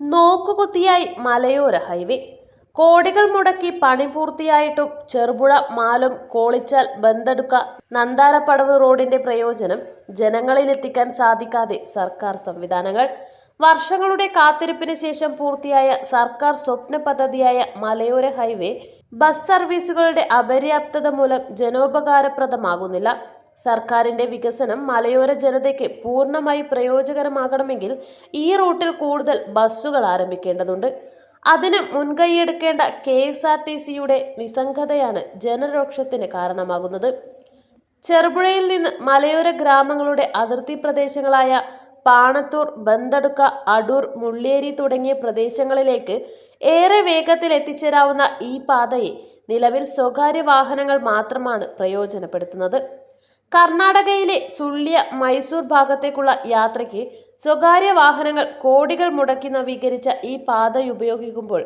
നോക്കുകുത്തിയായി മലയോര ഹൈവേ. കോടികൾ മുടക്കി പണി പൂർത്തിയായിട്ടും ചെറുപുഴ മാലും കോളിച്ചാൽ ബന്തെടുക്ക നന്താരപ്പടവ് റോഡിന്റെ പ്രയോജനം ജനങ്ങളിലെത്തിക്കാൻ സാധിക്കാതെ സർക്കാർ സംവിധാനങ്ങൾ. വർഷങ്ങളുടെ കാത്തിരിപ്പിന് ശേഷം പൂർത്തിയായ സർക്കാർ സ്വപ്ന പദ്ധതിയായ മലയോര ഹൈവേ ബസ് സർവീസുകളുടെ അപര്യാപ്തത മൂലം ജനോപകാരപ്രദമാകുന്നില്ല. സർക്കാരിന്റെ വികസനം മലയോര ജനതയ്ക്ക് പൂർണമായി പ്രയോജകരമാകണമെങ്കിൽ ഈ റൂട്ടിൽ കൂടുതൽ ബസ്സുകൾ ആരംഭിക്കേണ്ടതുണ്ട്. അതിന് മുൻകൈയെടുക്കേണ്ട കെ എസ് ആർ ടി സിയുടെ നിസ്സംഗതയാണ് ജനരോക്ഷത്തിന് കാരണമാകുന്നത്. ചെറുപുഴയിൽ നിന്ന് മലയോര ഗ്രാമങ്ങളുടെ അതിർത്തി പ്രദേശങ്ങളായ പാണത്തൂർ ബന്തടുക്ക അടൂർ മുള്ളേരി തുടങ്ങിയ പ്രദേശങ്ങളിലേക്ക് ഏറെ വേഗത്തിൽ എത്തിച്ചേരാവുന്ന ഈ പാതയെ നിലവിൽ സ്വകാര്യ വാഹനങ്ങൾ മാത്രമാണ് പ്രയോജനപ്പെടുത്തുന്നത്. കർണാടകയിലെ സുള്ളിയ മൈസൂർ ഭാഗത്തേക്കുള്ള യാത്രയ്ക്ക് സ്വകാര്യ വാഹനങ്ങൾ കോടികൾ മുടക്കി നവീകരിച്ച ഈ പാത ഉപയോഗിക്കുമ്പോൾ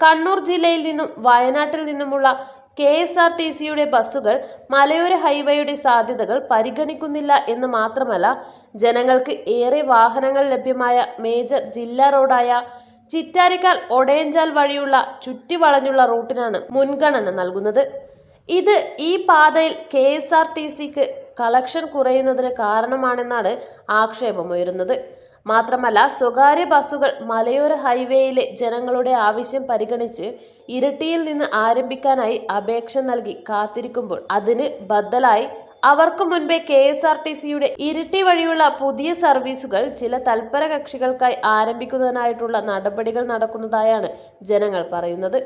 കണ്ണൂർ ജില്ലയിൽ നിന്നും വയനാട്ടിൽ നിന്നുമുള്ള കെ എസ് ആർ ടി സിയുടെ ബസ്സുകൾ മലയോര ഹൈവേയുടെ സാധ്യതകൾ പരിഗണിക്കുന്നില്ല എന്ന് മാത്രമല്ല ജനങ്ങൾക്ക് ഏറെ വാഹനങ്ങൾ ലഭ്യമായ മേജർ ജില്ലാ റോഡായ ചിറ്റാരിക്കാൽ ഒടയഞ്ചാൽ വഴിയുള്ള ചുറ്റിവളഞ്ഞുള്ള റൂട്ടിനാണ് മുൻഗണന നൽകുന്നത്. ഇത് ഈ പാതയിൽ കെ എസ് ആർ ടി സിക്ക് കളക്ഷൻ കുറയുന്നതിന് കാരണമാണെന്നാണ് ആക്ഷേപമുയരുന്നത് മാത്രമല്ല സ്വകാര്യ ബസ്സുകൾ മലയോര ഹൈവേയിലെ ജനങ്ങളുടെ ആവശ്യം പരിഗണിച്ച് ഇരട്ടിയിൽ നിന്ന് ആരംഭിക്കാനായി അപേക്ഷ നൽകി കാത്തിരിക്കുമ്പോൾ അതിന് ബദലായി അവർക്ക് മുൻപേ കെ എസ് ആർ ടി സിയുടെ ഇരിട്ടി വഴിയുള്ള പുതിയ സർവീസുകൾ ചില തൽപര കക്ഷികൾക്കായി ആരംഭിക്കുന്നതിനായിട്ടുള്ള നടപടികൾ നടക്കുന്നതായാണ് ജനങ്ങൾ പറയുന്നത്.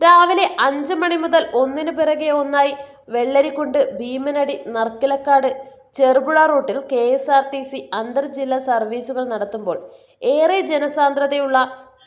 രാവിലെ അഞ്ച് മണി മുതൽ ഒന്നിനു പിറകെ ഒന്നായി വെള്ളരിക്കുണ്ട് ഭീമനടി നർക്കിലക്കാട് ചെറുപുഴ റൂട്ടിൽ K S R T C അന്തർജില്ലാ സർവീസുകൾ നടത്തുമ്പോൾ ഏറെ ജനസാന്ദ്രതയുള്ള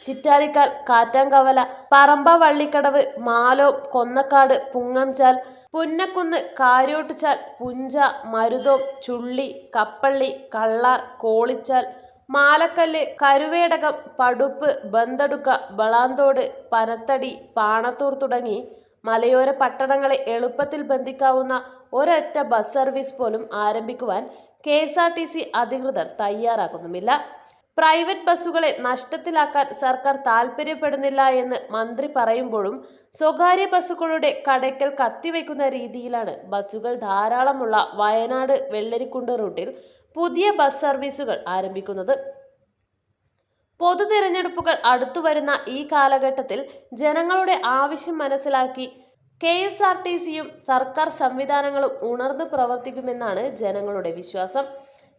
ചിറ്റാരിക്കാൽ കാറ്റാങ്കവല പറമ്പ വള്ളിക്കടവ് മാലോ കൊന്നക്കാട് പുങ്ങംചാൽ പുന്നക്കുന്ന് കാര്യോട്ടുചാൽ പുഞ്ച മരുതോം ചുള്ളി കപ്പള്ളി കള്ളാർ കോളിച്ചാൽ മാലക്കല്ല് കരുവേടകം പടുപ്പ് ബന്തടുക്ക വളാന്തോട് പനത്തടി പാണത്തൂർ തുടങ്ങി മലയോര പട്ടണങ്ങളെ എളുപ്പത്തിൽ ബന്ധിക്കാവുന്ന ഒരൊറ്റ ബസ് സർവീസ് പോലും ആരംഭിക്കുവാൻ K S R T C അധികൃതർ തയ്യാറാകുന്നുമില്ല. പ്രൈവറ്റ് ബസ്സുകളെ നഷ്ടത്തിലാക്കാൻ സർക്കാർ താൽപ്പര്യപ്പെടുന്നില്ല എന്ന് മന്ത്രി പറയുമ്പോഴും സ്വകാര്യ ബസ്സുകളുടെ കടയ്ക്കൽ കത്തിവെക്കുന്ന രീതിയിലാണ് ബസ്സുകൾ ധാരാളമുള്ള വയനാട് വെള്ളരിക്കുണ്ട് റൂട്ടിൽ പുതിയ ബസ് സർവീസുകൾ ആരംഭിക്കുന്നത്. പൊതു തിരഞ്ഞെടുപ്പുകൾ അടുത്തു വരുന്ന ഈ കാലഘട്ടത്തിൽ ജനങ്ങളുടെ ആവശ്യം മനസ്സിലാക്കി കെ എസ് ആർ ടി സിയും സർക്കാർ സംവിധാനങ്ങളും ഉണർന്നു പ്രവർത്തിക്കുമെന്നാണ് ജനങ്ങളുടെ വിശ്വാസം.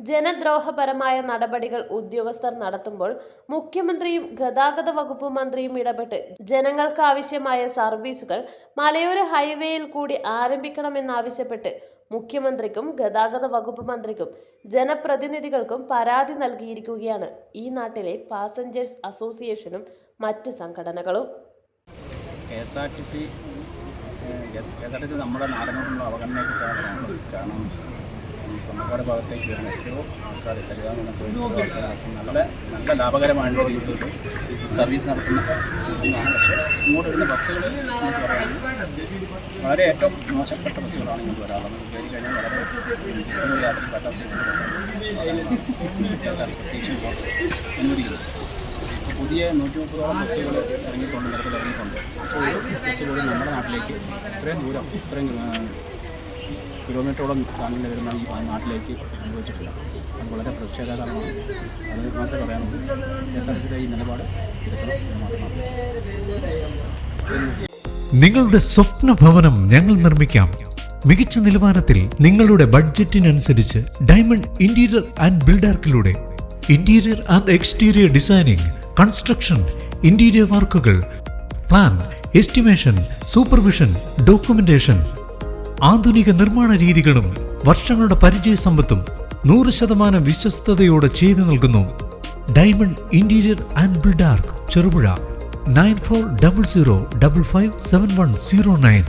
ജനദ്രോഹപരമായ നടപടികൾ ഉദ്യോഗസ്ഥർ നടത്തുമ്പോൾ മുഖ്യമന്ത്രിയും ഗതാഗത വകുപ്പ് മന്ത്രിയും ഇടപെട്ട് ജനങ്ങൾക്ക് ആവശ്യമായ സർവീസുകൾ മലയോര ഹൈവേയിൽ കൂടി ആരംഭിക്കണമെന്നാവശ്യപ്പെട്ട് മുഖ്യമന്ത്രിക്കും ഗതാഗത വകുപ്പ് മന്ത്രിക്കും ജനപ്രതിനിധികൾക്കും പരാതി നൽകിയിരിക്കുകയാണ് ഈ നാട്ടിലെ പാസഞ്ചേഴ്സ് അസോസിയേഷനും മറ്റ് സംഘടനകളും. K S R T C നമ്മുടെ നാടിനോടുള്ള അവഗണനയ്ക്ക് കാരണം ഈ കൊന്നക്കാട് ഭാഗത്തേക്ക് വരുന്ന എത്രയോ ആൾക്കാർ കരുതാമെന്ന നല്ല നല്ല ലാഭകരമായിട്ടുള്ള രീതിയിൽ സർവീസ് നടത്തുന്ന ഒന്നാണ്. പക്ഷേ ഇങ്ങോട്ട് വരുന്ന ബസ്സുകൾ വളരെ ഏറ്റവും മോശപ്പെട്ട ബസ്സുകളാണ് ഇങ്ങോട്ട് വരാറുള്ളത്. കയറി കഴിഞ്ഞാൽ വളരെ യാത്ര പറ്റാത്ത സീസൺ പ്രത്യേകിച്ച് അനുവദിക്കുന്നത് പുതിയ നൂറ്റി മുപ്പതോളം ബസ്സുകൾ ഇറങ്ങിയിട്ടുണ്ട് നിരത്തിൽ ഇറങ്ങിയിട്ടുണ്ട്. പക്ഷേ ഒരു ബസ്സുകൂടി കൂടി നമ്മുടെ നാട്ടിലേക്ക് ഇത്രയും ദൂരം ഇത്രയും കിലോമീറ്ററോളം താങ്ങിന്റെ വരുന്ന ഈ നാട്ടിലേക്ക് അനുഭവിച്ചിട്ടില്ല. അത് വളരെ പ്രതിഷേധകരമാണ് അത് മാത്രമേ പറയാനുള്ളൂ. എസ് ഈ നിലപാട് നിങ്ങളുടെ സ്വപ്ന ഭവനം ഞങ്ങൾ നിർമ്മിക്കാം. മികച്ച നിലവാരത്തിൽ നിങ്ങളുടെ ബഡ്ജറ്റിനനുസരിച്ച് diamond interior and ബിൽഡാർക്കിലൂടെ interior and exterior designing construction interior വർക്കുകൾ പ്ലാൻ എസ്റ്റിമേഷൻ സൂപ്പർവിഷൻ ഡോക്യുമെന്റേഷൻ ആധുനിക നിർമ്മാണ രീതികളും വർഷങ്ങളുടെ പരിചയ സമ്പത്തും നൂറ് ശതമാനം വിശ്വസ്തയോടെ ചെയ്തു നൽകുന്നു. Diamond interior and Buildark Cherupuzha nine four double zero double five seven one zero nine